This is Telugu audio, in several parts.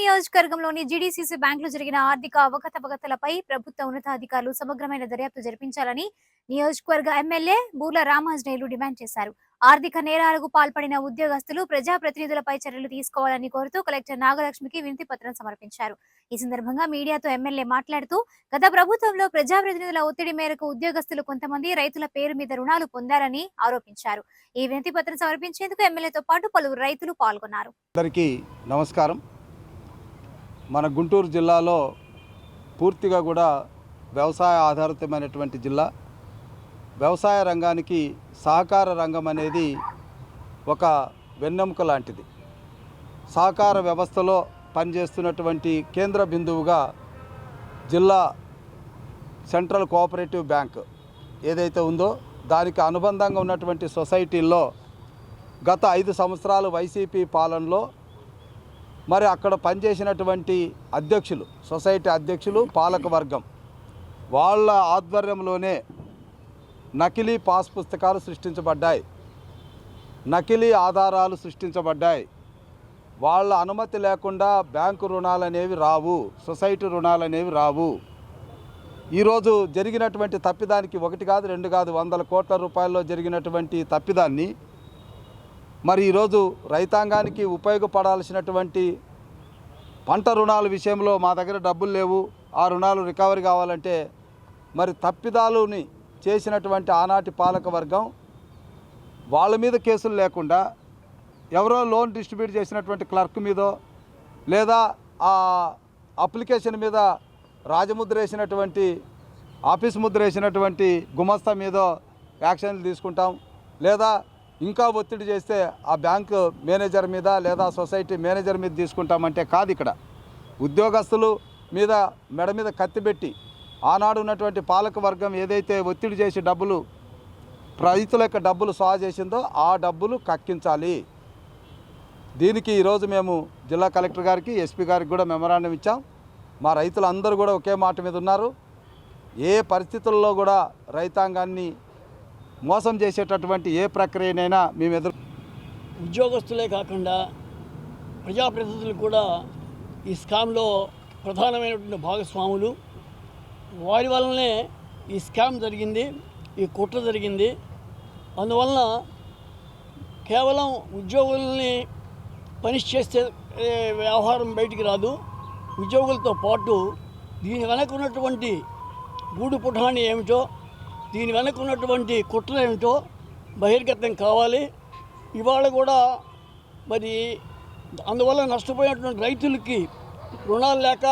నియోజకవర్గంలోని జీడీసీసీ బ్యాంకులో జరిగిన ఆర్థిక అవకతవకతలపై ప్రభుత్వ ఉన్నతాధికారులు సమగ్రమైన దర్యాప్తు జరిపించాలని నియోజకవర్గ ఎమ్మెల్యే బూర్ల రామాంజనేయులు డిమాండ్ చేశారు. ఆర్థిక నేరాలకు పాల్పడిన ఉద్యోగస్తులు ప్రజాప్రతినిధులపై చర్యలు తీసుకోవాలని కోరుతూ కలెక్టర్ నాగలక్ష్మికి వినతి పత్రం సమర్పించారు. ఈ సందర్భంగా మీడియాతో ఎమ్మెల్యే మాట్లాడుతూ గత ప్రభుత్వంలో ప్రజాప్రతినిధుల ఒత్తిడి మేరకు ఉద్యోగస్తులు కొంతమంది రైతుల పేరు మీద రుణాలు పొందారని ఆరోపించారు. ఈ వినతి పత్రం సమర్పించేందుకు ఎమ్మెల్యేతో పాటు పలువురు రైతులు పాల్గొన్నారు. నమస్కారం. మన గుంటూరు జిల్లాలో పూర్తిగా కూడా వ్యవసాయ ఆధారితమైనటువంటి జిల్లా. వ్యవసాయ రంగానికి సహకార రంగం అనేది ఒక వెన్నెముక లాంటిది. సహకార వ్యవస్థలో పనిచేస్తున్నటువంటి కేంద్ర బిందువుగా జిల్లా సెంట్రల్ కోఆపరేటివ్ బ్యాంక్ ఏదైతే ఉందో దానికి అనుబంధంగా ఉన్నటువంటి సొసైటీల్లో గత ఐదు సంవత్సరాలు వైసీపీ పాలనలో మరి అక్కడ పనిచేసినటువంటి అధ్యక్షులు సొసైటీ అధ్యక్షులు పాలక వర్గం వాళ్ళ ఆధ్వర్యంలోనే నకిలీ పాస్ పుస్తకాలు సృష్టించబడ్డాయి. నకిలీ ఆధారాలు సృష్టించబడ్డాయి. వాళ్ళ అనుమతి లేకుండా బ్యాంకు రుణాలు అనేవి రావు సొసైటీ రుణాలు అనేవి రావు. ఈరోజు జరిగినటువంటి తప్పిదానికి ఒకటి కాదు రెండు కాదు వందల కోట్ల రూపాయల్లో జరిగినటువంటి తప్పిదాన్ని మరి ఈరోజు రైతాంగానికి ఉపయోగపడాల్సినటువంటి పంట రుణాల విషయంలో మా దగ్గర డబ్బులు లేవు. ఆ రుణాలు రికవరీ కావాలంటే మరి తప్పిదాలుని చేసినటువంటి ఆనాటి పాలక వర్గం వాళ్ళ మీద కేసులు లేకుండా ఎవరో లోన్ డిస్ట్రిబ్యూట్ చేసినటువంటి క్లర్క్ మీదో లేదా ఆ అప్లికేషన్ మీద రాజముద్ర వేసినటువంటి ఆఫీస్ ముద్ర వేసినటువంటి గుమస్తా మీదో యాక్షన్లు తీసుకుంటాం. లేదా ఇంకా ఒత్తిడి చేస్తే ఆ బ్యాంకు మేనేజర్ మీద లేదా సొసైటీ మేనేజర్ మీద తీసుకుంటామంటే కాదు ఇక్కడ. ఉద్యోగస్తులు మీద మెడ మీద కత్తిపెట్టి ఆనాడు ఉన్నటువంటి పాలక వర్గం ఏదైతే ఒత్తిడి చేసి డబ్బులు రైతుల యొక్క డబ్బులు సాగు చేసిందో ఆ డబ్బులు కక్కించాలి. దీనికి ఈరోజు మేము జిల్లా కలెక్టర్ గారికి ఎస్పీ గారికి కూడా మెమరాండం ఇచ్చాం. మా రైతులందరూ కూడా ఒకే మాట మీద ఉన్నారు. ఏ పరిస్థితుల్లో కూడా రైతాంగాన్ని మోసం చేసేటటువంటి ఏ ప్రక్రియనైనా మేము ఎదురు ఉద్యోగస్తులే కాకుండా ప్రజాప్రతినిధులు కూడా ఈ స్కామ్లో ప్రధానమైనటువంటి భాగస్వాములు. వారి వలనే ఈ స్కామ్ జరిగింది ఈ కుట్ర జరిగింది. అందువలన కేవలం ఉద్యోగుల్ని పనిష్ చేస్తే వ్యవహారం బయటికి రాదు. ఉద్యోగులతో పాటు దీని వెనక ఉన్నటువంటి గూడు పుఠాని ఏమిటో దీని వెనక ఉన్నటువంటి కుట్ర ఏమిటో బహిర్గతం కావాలి. ఇవాళ కూడా మరి అందువల్ల నష్టపోయినటువంటి రైతులకి రుణాలు లేక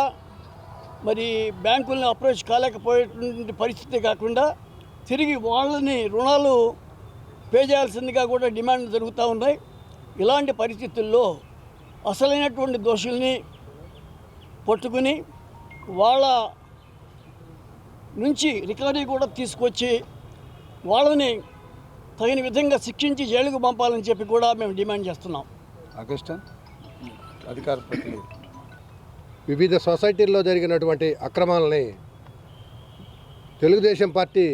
మరి బ్యాంకుల్ని అప్రోచ్ కాలేకపోయేటువంటి పరిస్థితి కాకుండా తిరిగి వాళ్ళని రుణాలు పే చేయాల్సిందిగా కూడా డిమాండ్ జరుగుతూ ఉన్నాయి. ఇలాంటి పరిస్థితుల్లో అసలైనటువంటి దోషుల్ని పట్టుకుని వాళ్ళ నుంచి రికవరీ కూడా తీసుకొచ్చి వాళ్ళని తగిన విధంగా శిక్షించి జైలుకు పంపాలని చెప్పి కూడా మేము డిమాండ్ చేస్తున్నాం. ఆగస్టా అధికార వివిధ సొసైటీల్లో జరిగినటువంటి అక్రమాలని తెలుగుదేశం పార్టీ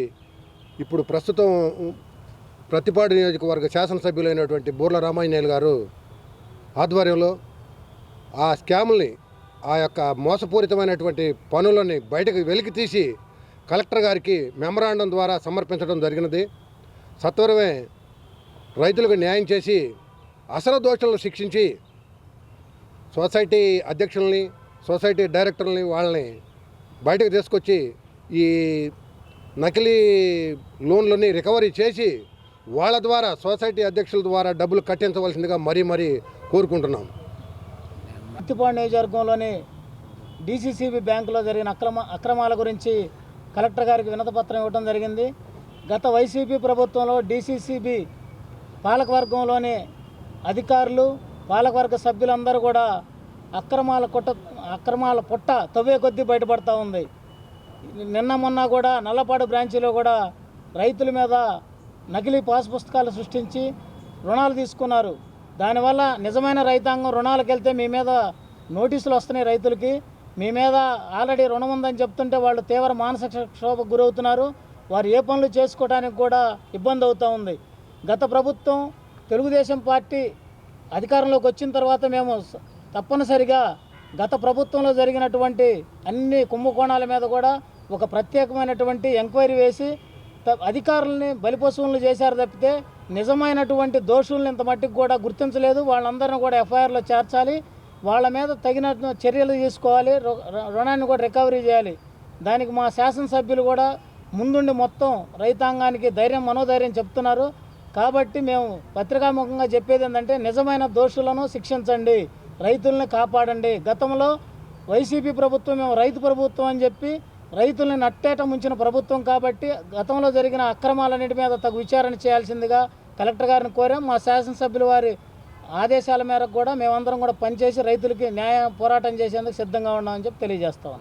ఇప్పుడు ప్రస్తుతం ప్రతిపాడు నియోజకవర్గ శాసనసభ్యులైనటువంటి బూర్ల రామాంజనేయులు గారు ఆధ్వర్యంలో ఆ స్కామ్ని ఆ యొక్క మోసపూరితమైనటువంటి పనులని బయటకు వెలికి తీసి కలెక్టర్ గారికి మెమరాండం ద్వారా సమర్పించడం జరిగినది. సత్వరమే రైతులకు న్యాయం చేసి అసలు దోషులను శిక్షించి సొసైటీ అధ్యక్షుల్ని సొసైటీ డైరెక్టర్ని వాళ్ళని బయటకు తీసుకొచ్చి ఈ నకిలీ లోన్లని రికవరీ చేసి వాళ్ళ ద్వారా సొసైటీ అధ్యక్షుల ద్వారా డబ్బులు కట్టించవలసిందిగా మరీ మరీ కోరుకుంటున్నాం. పత్తిపాడు నియోజకవర్గంలోని డీసీసీబీ బ్యాంకులో జరిగిన అక్రమ అక్రమాల గురించి కలెక్టర్ గారికి వినతపత్రం ఇవ్వడం జరిగింది. గత వైసీపీ ప్రభుత్వంలో డీసీసీబీ పాలకవర్గంలోని అధికారులు పాలకవర్గ సభ్యులందరూ కూడా అక్రమాల కొట్ట అక్రమాల పుట్ట తవ్వే కొద్దీ బయటపడతా ఉంది. నిన్న మొన్న కూడా నల్లపాడు బ్రాంచీలో కూడా రైతుల మీద నకిలీ పాస్ పుస్తకాలు సృష్టించి రుణాలు తీసుకున్నారు. దానివల్ల నిజమైన రైతాంగం రుణాలకు వెళ్తే మీ మీద నోటీసులు వస్తున్నాయి రైతులకి. మీ మీద ఆల్రెడీ రుణం ఉందని చెప్తుంటే వాళ్ళు తీవ్ర మానసిక క్షోభకు గురవుతున్నారు. వారు ఏ పనులు చేసుకోవడానికి కూడా ఇబ్బంది అవుతూ ఉంది. గత ప్రభుత్వం తెలుగుదేశం పార్టీ అధికారంలోకి వచ్చిన తర్వాత మేము తప్పనిసరిగా గత ప్రభుత్వంలో జరిగినటువంటి అన్ని కుంభకోణాల మీద కూడా ఒక ప్రత్యేకమైనటువంటి ఎంక్వైరీ వేసి త- అధికారులని బలిపశువులను చేశారు తప్పితే నిజమైనటువంటి దోషుల్ని ఇంత మట్టికి కూడా గుర్తించలేదు. వాళ్ళందరిని కూడా ఎఫ్ఐఆర్లో చేర్చాలి. వాళ్ళ మీద తగిన చర్యలు తీసుకోవాలి రు- రుణాన్ని కూడా రికవరీ చేయాలి. దానికి మా శాసనసభ్యులు కూడా ముందుండి మొత్తం రైతాంగానికి ధైర్యం మనోధైర్యం చెప్తున్నారు. కాబట్టి మేము పత్రికాముఖంగా చెప్పేది ఏంటంటే నిజమైన దోషులను శిక్షించండి రైతుల్ని కాపాడండి. గతంలో వైసీపీ ప్రభుత్వం మేము రైతు ప్రభుత్వం అని చెప్పి రైతుల్ని నట్టేట ముంచిన ప్రభుత్వం కాబట్టి గతంలో జరిగిన అక్రమాలన్నిటి మీద తగు విచారణ చేయాల్సిందిగా కలెక్టర్ గారిని కోరాం. మా శాసనసభ్యుల వారి ఆదేశాల మేరకు కూడా మేమందరం కూడా పనిచేసి రైతులకి న్యాయ పోరాటం చేసేందుకు సిద్ధంగా ఉన్నామని చెప్పి తెలియజేస్తాం